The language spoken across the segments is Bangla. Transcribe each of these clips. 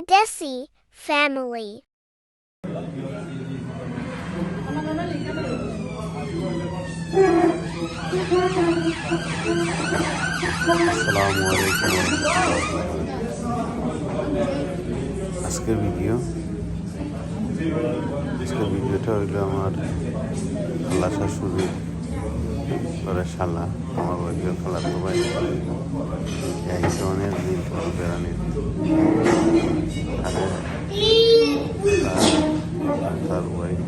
Pardesi family. আসসালামু আলাইকুম আজকের ভিডিও আজকের ভিডিওটা হইল আমার খালা শাশুড়ির করে শালা আমার ওয়াইফের খালার তো ভাই আইসে অনেক দিন পর বেড়ানির তার- ওয়াইফ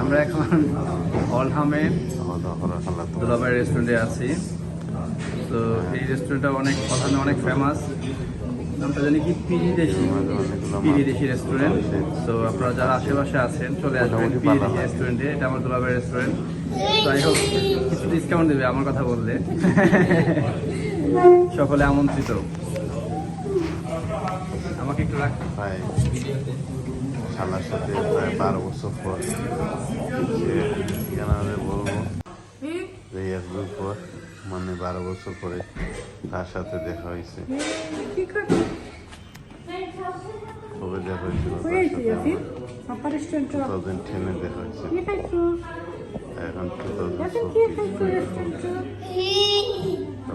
আমরা এখন অলহামে খালা দুলাবাই রেস্টুরেন্টে আছি। তো এই রেস্টুরেন্টটা অনেক অলহামে অনেক ফেমাস নামটা জানি কি পিজি দেশি পিজি দেশি রেস্টুরেন্ট তো আপনারা যারা আশেপাশে আছেন চলে আসবেন পিজি রেস্টুরেন্টে এটা আমার দুলাবাই রেস্টুরেন্ট যাই হোক কিছু ডিসকাউন্ট দেবে আমার কথা বললে। সকলে আমন্ত্রিত। আমাকে একটু রাখ। খালার সাথে প্রায় বারো বছর পর বলব পর। মানে বারো বছর পরে তার সাথে দেখা হয়েছে। কবে দেখা হয়েছিল তার সাথে টু থাউজেন্ড টেনে দেখা হয়েছে। এখন টু থাউজেন্ড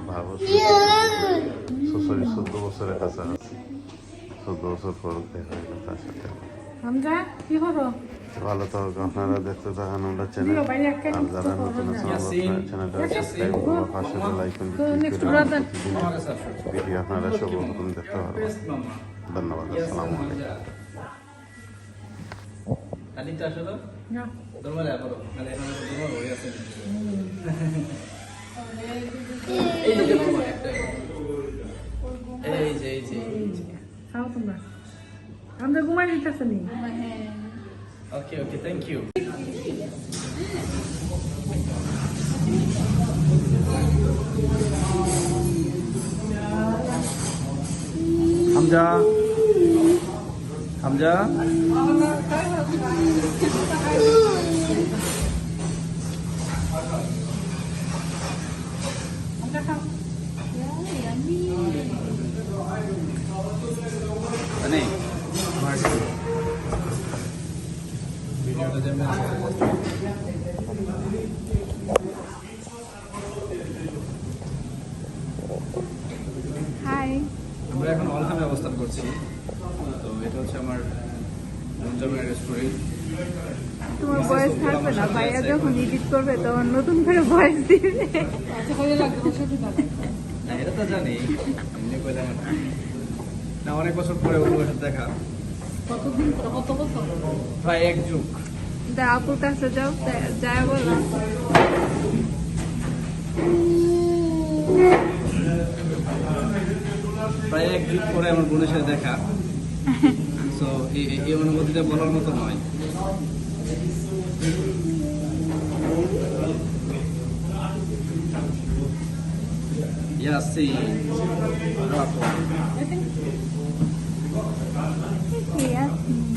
ভাবো সরি চোদ্দ বছরের কাছাকাছি। চোদ্দ বছর পর দেখা তার সাথে। হামজা কি করো ভালো তো আপনারা দেখতে থাকেন আমরা চ্যানেল আর যারা নতুন আছেন চ্যানেলটা সাবস্ক্রাইব করব পাশে বেল আইকন ভিডিও আপনারা সব নতুন দেখতে পারবেন। ধন্যবাদ আসসালামু আলাইকুম। কালিটা আসলে না। তোমার এখন মানে এখন তোমার হয়ে আছে এই যে বাবা একটা এই যে এই ভিডিওটা যেমন হাই আমরা এখন অলহামে অবস্থান করছি। তো এটা হচ্ছে আমার রঞ্জমের রেস্টুরেন্ট তোমার বয়স থাকবে না ভাইয়া যখন এডিট করবে তখন নতুন করে বয়স দিবে। না এটা তো জানি। এমনি আর না অনেক বছর পরে ওর সাথে দেখা। কতদিন কত বছর? প্রায় এক যুগ। দা আপুর কাছে যাও যায় বলো। প্রায় এক যুগ পরে আমার বোনের সাথে দেখা। তো এই অনুভূতিটা বলার মতো নয়। কষ্ট তো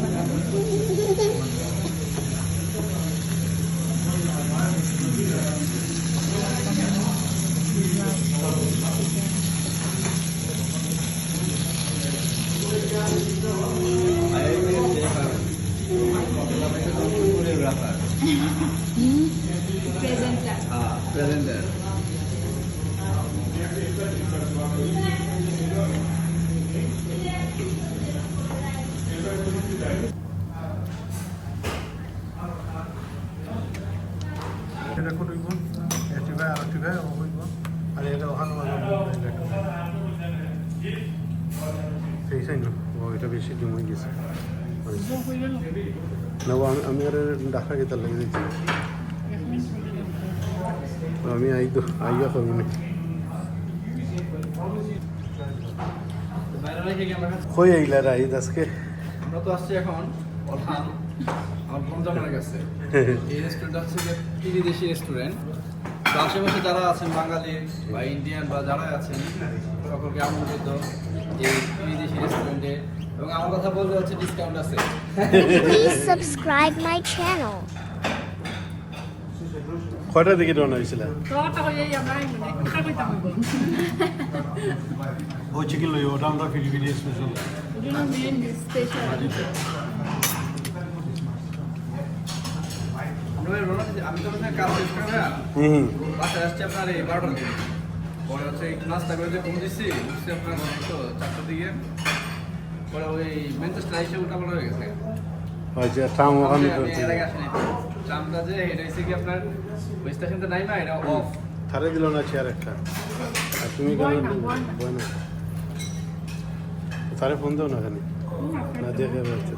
প্রেজেন্টার এটা কোট হইব এটি ভাই আর ভাই ও হইব আর এটা ওখানে সেই সাইন এটা বেশি ডিম গেছে না আমি আর ডাকা গেতার লাগে দিচ্ছি আমি আই তো আইয়া কমি না বাইরে রেখে কি আমরা কই আইলা রাই আজকে আমরা তো আসছি এখন অলহাম আমার কাছে এই রেস্টুরেন্টটা হচ্ছে যে বিদেশি রেস্টুরেন্ট তো আশেপাশে যারা আছেন বাঙালি বা ইন্ডিয়ান বা যারা আছেন সকলকে আমন্ত্রিত এই বিদেশি রেস্টুরেন্টে এবং আমার কথা বলতে হচ্ছে ডিসকাউন্ট আছে Please subscribe my channel. কয়টার দিকে রওনা হয়েছিল? ওই চিকেন লই ওটা আমরা স্পেশাল বারোটার দিকে। পরে হচ্ছে একটু নাস্তা করে যে দিচ্ছি আপনার তো চারটার দিকে। পরে ওই ম্যানচেস্টার এসে উঠা পড়া হয়ে গেছে। আচ্ছা ট্রাম ওখানে যে এটা হচ্ছে কি আপনার ওই স্টেশনটা নাই না এটা অফ থারে দিল না চেয়ার একটা। আর তুমি কেন বয় না তারে ফোন দাও না খালি না দেখে যাচ্ছে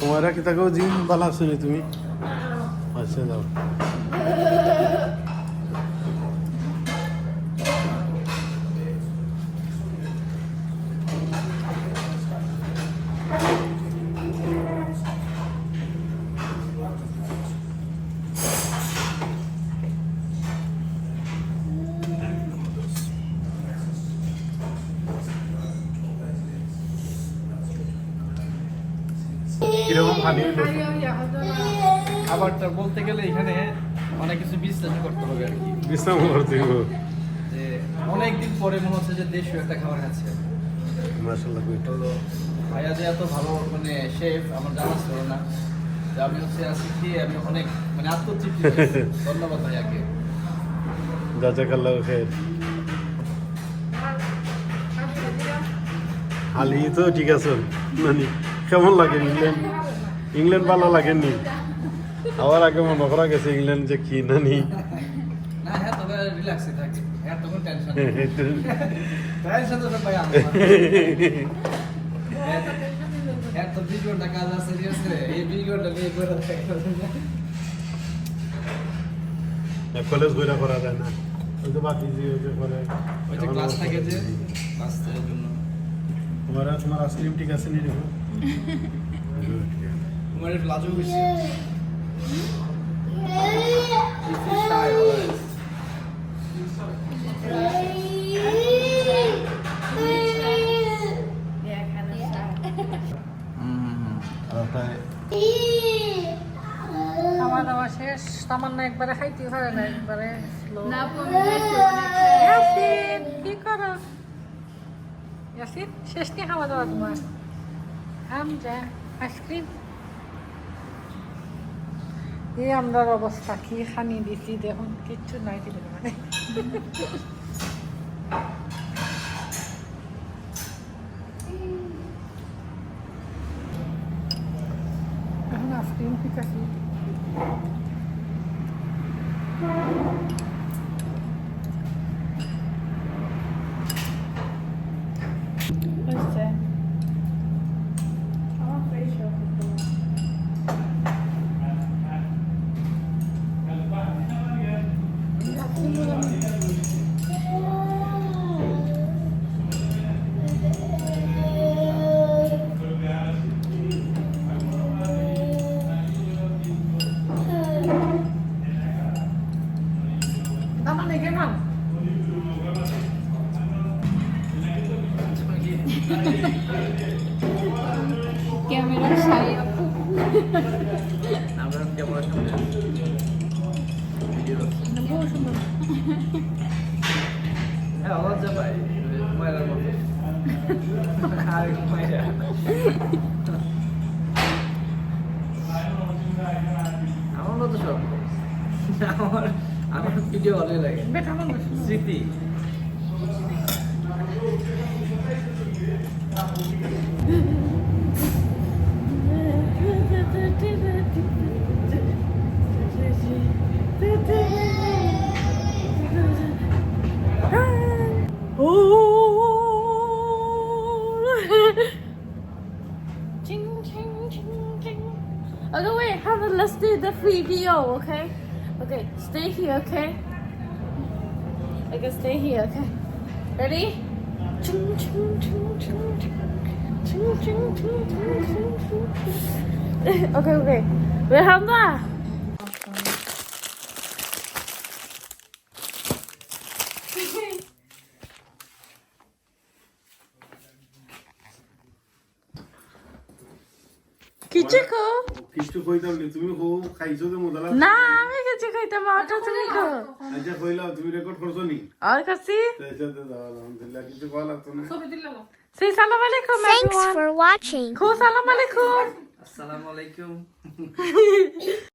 তোমার কি থাকো জিম ভালো আসো নি তুমি। আচ্ছা দাও কীরকম হইল খাবারটা বলতে গেলে এখানে অনেক কিছু বিশ্লেষণ করতে হবে আর কি। বিশ্রাম করতে হবে। যে অনেকদিন পরে মনে হচ্ছে যে দেশীয় একটা খাবার খাচ্ছে। মাসাল্লাহ তো ভাইয়া যে এত ভালো মানে শেফ আমার জানা ছিল না। যে আমি হচ্ছে আজকে খেয়ে আমি অনেক মানে আত্মতৃপ্তি। ধন্যবাদ ভাইয়াকে। জাজাকাল্লাহ খের হালি তো ঠিক আছে নানি কেমন লাগে ইংল্যান্ড? ইংল্যান্ড ভালো লাগেনি? আবার আগে মনে করা গেছে ইংল্যান্ড যে কি না হ্যাঁ থাকে। হ্যাঁ হ্যাঁ ঘণ্টা কলেজ বইটা করা যায় না। ওই তো বাকি যে ওই যে করে ওই যে ক্লাস থাকে যে ক্লাসের জন্য। তোমার তোমার ঠিক আছে নি দেখো তোমার একটু বেশি. খাওয়া দাওয়া শেষ সামান্য একবারে খাইতে পারে না একবারে কি করো? শেষ কি খাওয়া দাওয়া তোমার? আম যা, আইসক্রিম। এই আমরার অবস্থা, কি খানি দিছি দেখুন, কিচ্ছু নাই দিলে মানে। এখন আইসক্রিম ঠিক আছে হচ্ছে আমার ফেসিয়াল আমার লেগে না ক্যামেরা সাই আপু আমরা কেমন সামনে ভিডিও বহু সুন্দর হ্যাঁ লজ্জা পাই মায়ের মতো আর মায়েরা আমার মতো সব। আমার আমার ভিডিও ভালোই লাগে। স্মৃতি। video, okay? Okay, stay here, okay? Okay, stay here, okay? Ready? okay, okay. Velhanda! Kichiko! কিছু কইতাম নি তুমি হো খাইছো তো মোদালা না আমি কিছু খাইতাম মাটা তুমি খো আচ্ছা কইলাও তুমি রেকর্ড করছ নি? আর কাছি আচ্ছা তো দাও আলহামদুলিল্লাহ কিছু কল লাগতো না। say salam alaikum Thanks thanks for watching. খো সালাম আলাইকুম। আসসালামু আলাইকুম।